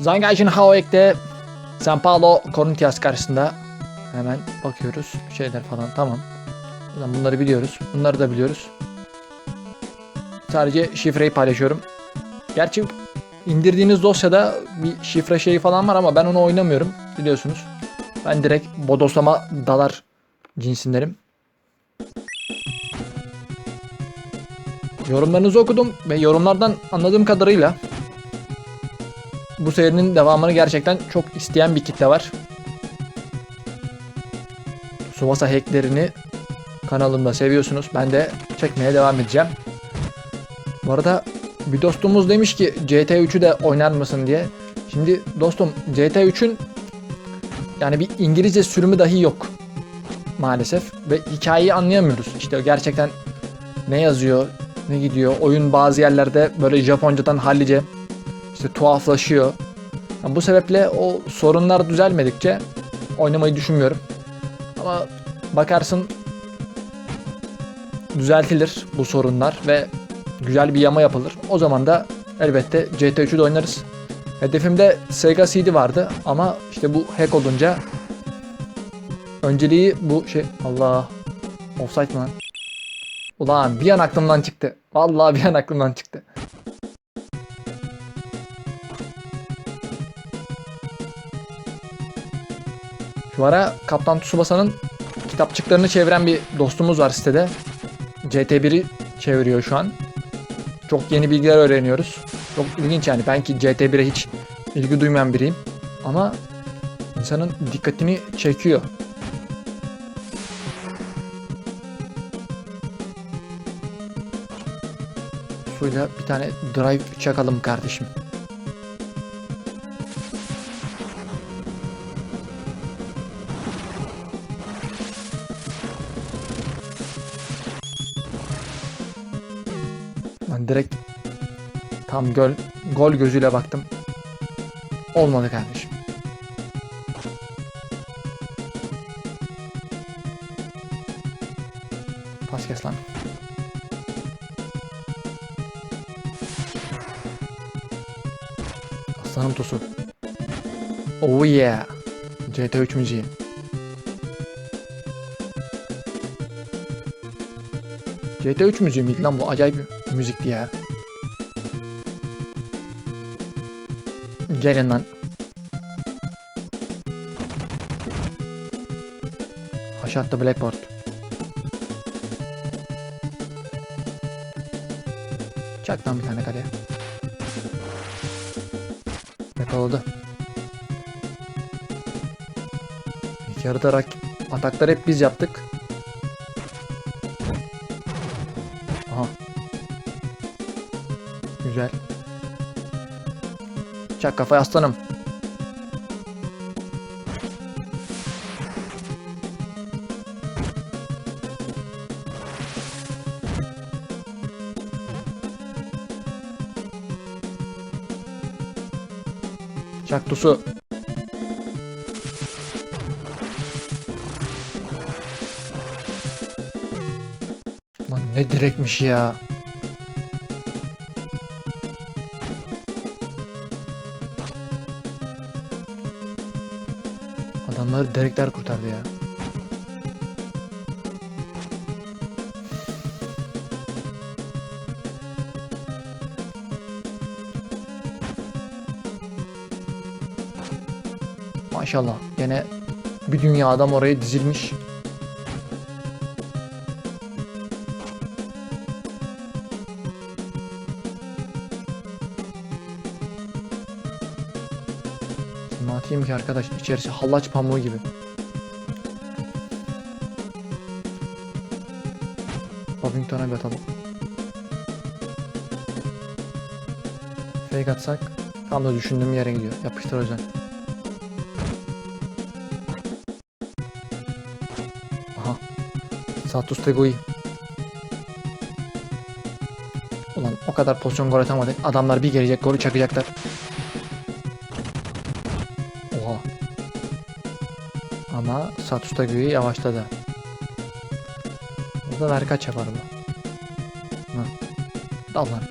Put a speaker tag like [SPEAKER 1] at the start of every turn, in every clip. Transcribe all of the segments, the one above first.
[SPEAKER 1] Zangajin Haoek'te San Paulo Corinthians karşısında hemen bakıyoruz şeyler falan tamam. Bunları biliyoruz. Bunları da biliyoruz. Sadece şifreyi paylaşıyorum. Gerçi indirdiğiniz dosyada bir şifre şeyi falan var ama ben onu oynamıyorum biliyorsunuz. Ben direkt bodoslama dalar cinsindenim. Yorumlarınızı okudum ve yorumlardan anladığım kadarıyla bu serinin devamını gerçekten çok isteyen bir kitle var. Tsubasa hacklerini kanalımda seviyorsunuz. Ben de çekmeye devam edeceğim. Bu arada bir dostumuz demiş ki CT3'ü de oynar mısın diye. Şimdi dostum CT3'ün yani bir İngilizce sürümü dahi yok maalesef ve hikayeyi anlayamıyoruz. İşte gerçekten ne yazıyor, ne gidiyor. Oyun bazı yerlerde böyle Japoncadan hallice işte tuhaflaşıyor. Yani bu sebeple o sorunlar düzelmedikçe oynamayı düşünmüyorum. Ama bakarsın düzeltilir bu sorunlar ve güzel bir yama yapılır. O zaman da elbette CT3'ü de oynarız. Hedefimde Sega CD vardı ama işte bu hack olunca önceliği bu şey Allah offside mı lan? Ulan bir an aklımdan çıktı. Vallahi bir an aklımdan çıktı. Şu ara Kaptan Tsubasa'nın kitapçıklarını çeviren bir dostumuz var sitede. CT1'i çeviriyor şu an. Çok yeni bilgiler öğreniyoruz. Çok ilginç yani. Ben ki CT1'e hiç ilgi duymayan biriyim. Ama insanın dikkatini çekiyor. Suyla bir tane drive çakalım kardeşim. Ben direkt tam gol, gol gözüyle baktım. Olmadı kardeşim. Pas kes lan. Aslanım tosu. Oh yeah. CT3 müziği. CT3 müziği lan bu? Acayip müzikti ya. Gelin lan. Aşağı attı Blackboard. Çak lan bir tane kaleye. Yakaladı. İlk yarıda atakları hep biz yaptık. Çak kafayı aslanım. Çak tusu. Lan ne direkmiş ya. Adamları direkler kurtardı ya. Maşallah gene bir dünya adam oraya dizilmiş. Ne atayım ki arkadaş içerisi hallaç pamuğu gibi. Babington'a bir atalım. Fake atsak tam da düşündüğüm yere gidiyor. Yapıştır hocam. Aha. Satus Tegui. Ulan o kadar pozisyon gol atamadık. Adamlar bir gelecek golü çakacaklar. Ama Satus Tegui'yi yavaşladı. Burada ver kaç yapar bu. Hı. Dal lan.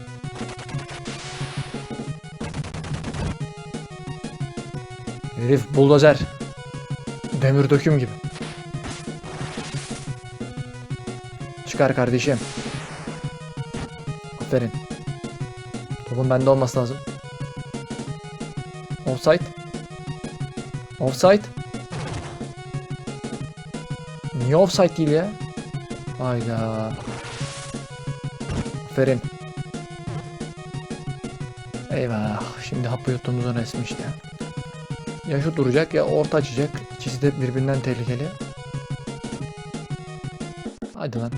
[SPEAKER 1] Herif buldozer. Demir döküm gibi. Çıkar kardeşim. Aferin. Topun bende olması lazım. Offside. Offside. Niye offside değil ya? Hayda. Aferin. Eyvah. Şimdi hapı yuttuğumuzun resmi işte. Ya şu duracak ya orta açacak. İkisi de birbirinden tehlikeli. Hadi lan.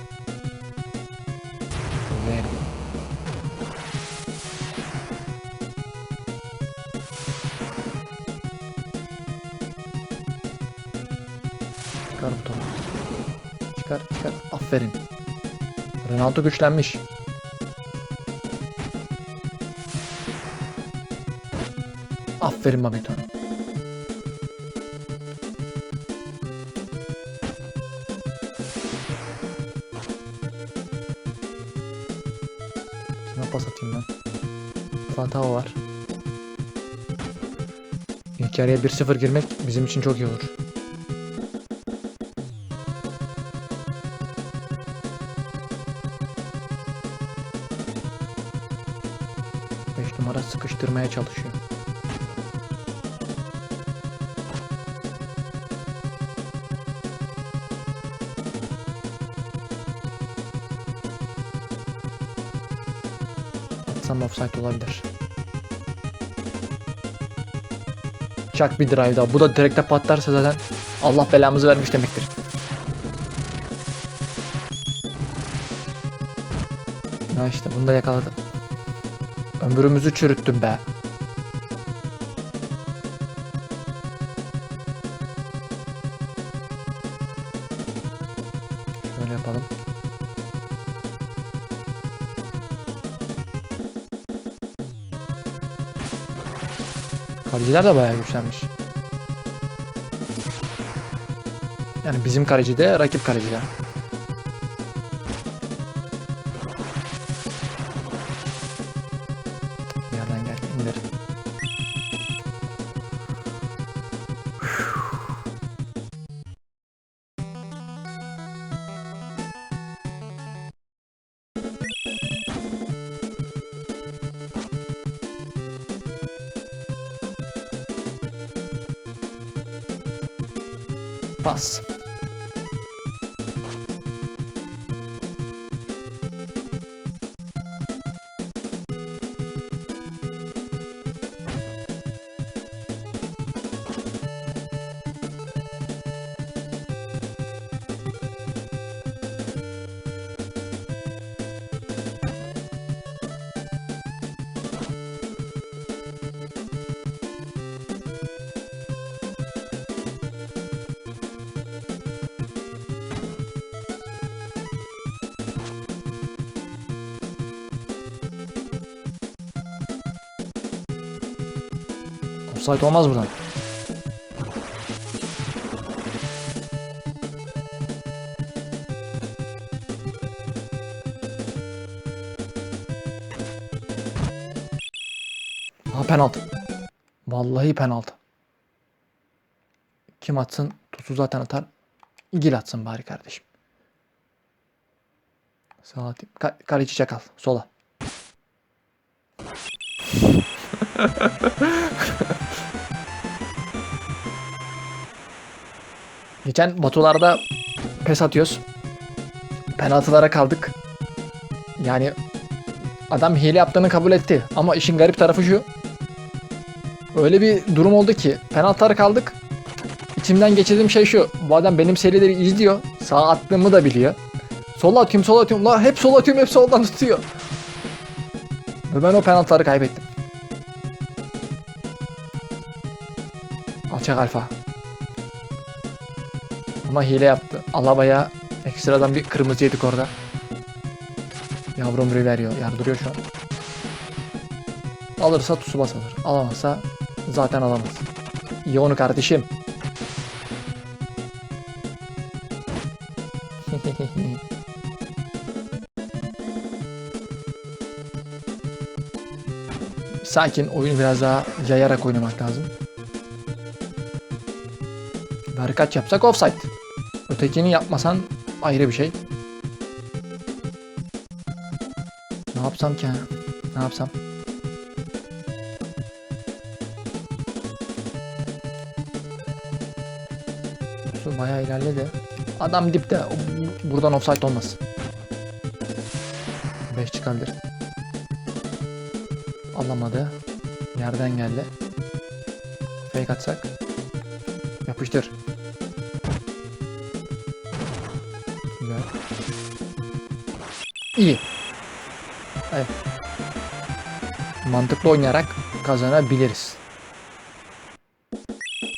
[SPEAKER 1] Aferin. Ronaldo güçlenmiş. Aferin Mabito. Kime pas atayım ben? Fatao var. İlk yarıya 1-0 girmek bizim için çok iyi olur. Beş numara sıkıştırmaya çalışıyor. Atsam offside olabilir. Çak bir drive daha. Bu da direkte patlarsa zaten Allah belamızı vermiş demektir. Ya işte bunu da yakaladım. Ömrümüzü çürüttüm be. Şöyle yapalım. Kaleciler de bayağı güçlenmiş. Yani bizim kaleci de rakip kaleci. Pas. Offside olmaz buradan. Ha penaltı. Vallahi penaltı. Kim atsın? Tutu zaten atar. İgil atsın bari kardeşim. Sağ atayım. Ka kaleci çakal. Sola. Geçen Batularda pes atıyoruz. Penaltılara kaldık. Yani adam hile yaptığını kabul etti. Ama işin garip tarafı şu. Öyle bir durum oldu ki penaltılara kaldık. İçimden geçirdiğim şey şu. Bu adam benim serileri izliyor. Sağ attığımı da biliyor. Sola atıyorum sola atıyorum. La hep sola atıyorum hep soldan tutuyor. Ve ben o penaltıları kaybettim. Alçak alfa. Ama hile yaptı. Alaba'ya ekstradan bir kırmızı yedik orada. Yavrum veriyor. Yardırıyor şu an. Alırsa Tsubasa alır. Alamazsa zaten alamaz. İyi onu kardeşim. Sakin oyunu biraz daha yayarak oynamak lazım. Barikaç yapsak offside. Ötekini yapmasan ayrı bir şey. Ne yapsam ki? Ne yapsam? Su bayağı ilerledi. Adam dipte. Buradan offside olmaz. 5 çıkabilir. Alamadı. Yerden geldi. Fake atsak. Yapıştır. İyi. Evet. Mantıklı oynayarak kazanabiliriz.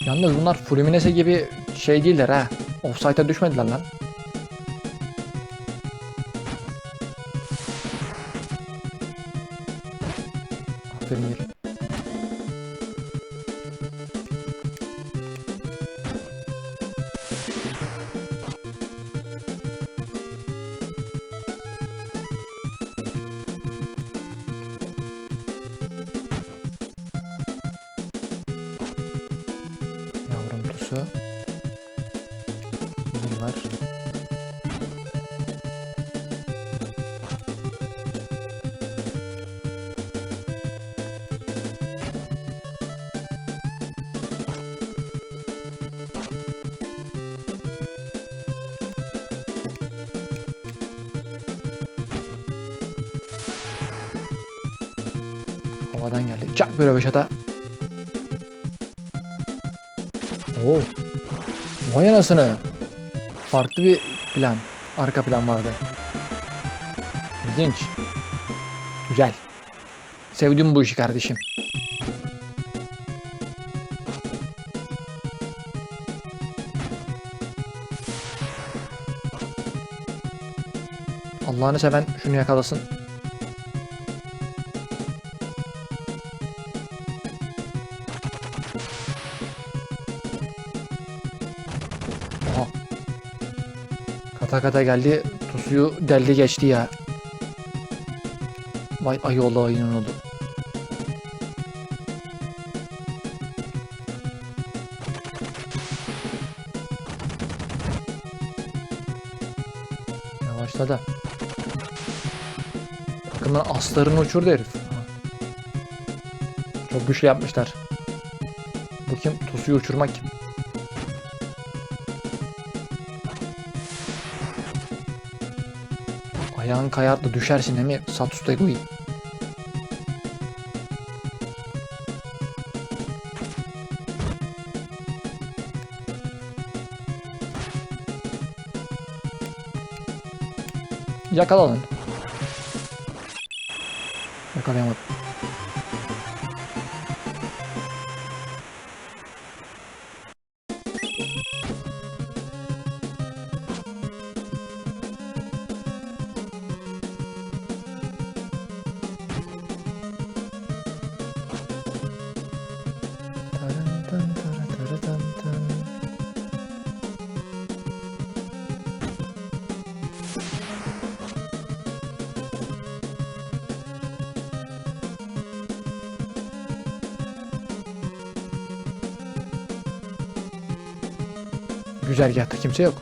[SPEAKER 1] Yalnız bunlar Fluminense gibi şey değiller ha. Offside'a düşmediler lan. Bizim var. Havadan geldi. Çak böyle başata. Vay anasını. Farklı bir plan. Arka plan vardı. İlginç. Güzel. Sevdim bu işi kardeşim. Allah'ını seven şunu yakalasın. Kata kata geldi. Tusuyu deldi geçti ya. Vay ay oldu ayının oldu. Yavaşladı. Takımın aslarını uçurdu herif. Çok güçlü yapmışlar. Bu kim? Tusuyu uçurmak kim? Ayağın kayar da düşersin değil mi? Satus Tegui. Yakala lan. Yakalayamadım. Güzergahta kimse yok.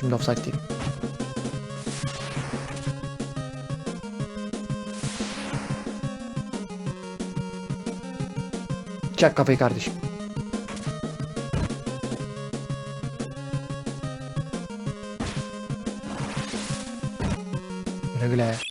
[SPEAKER 1] Şimdi offside değil. Çak kafayı kardeşim. Güle.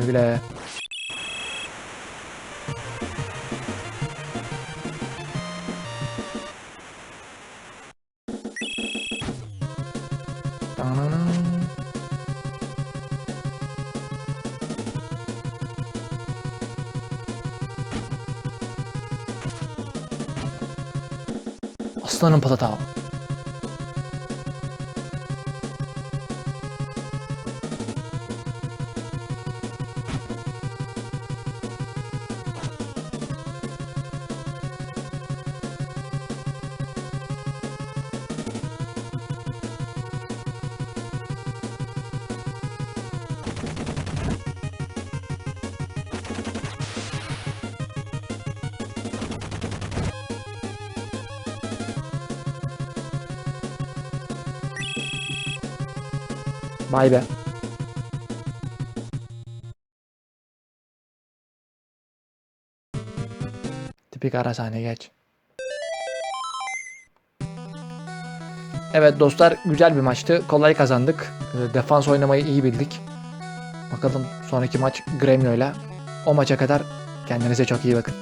[SPEAKER 1] Güle güle. Aslanım patata. Vay be. Tipik ara sahne geç. Evet dostlar güzel bir maçtı. Kolay kazandık. Ee, Defans oynamayı iyi bildik. Bakalım sonraki maç Gremio ile. O maça kadar kendinize çok iyi bakın.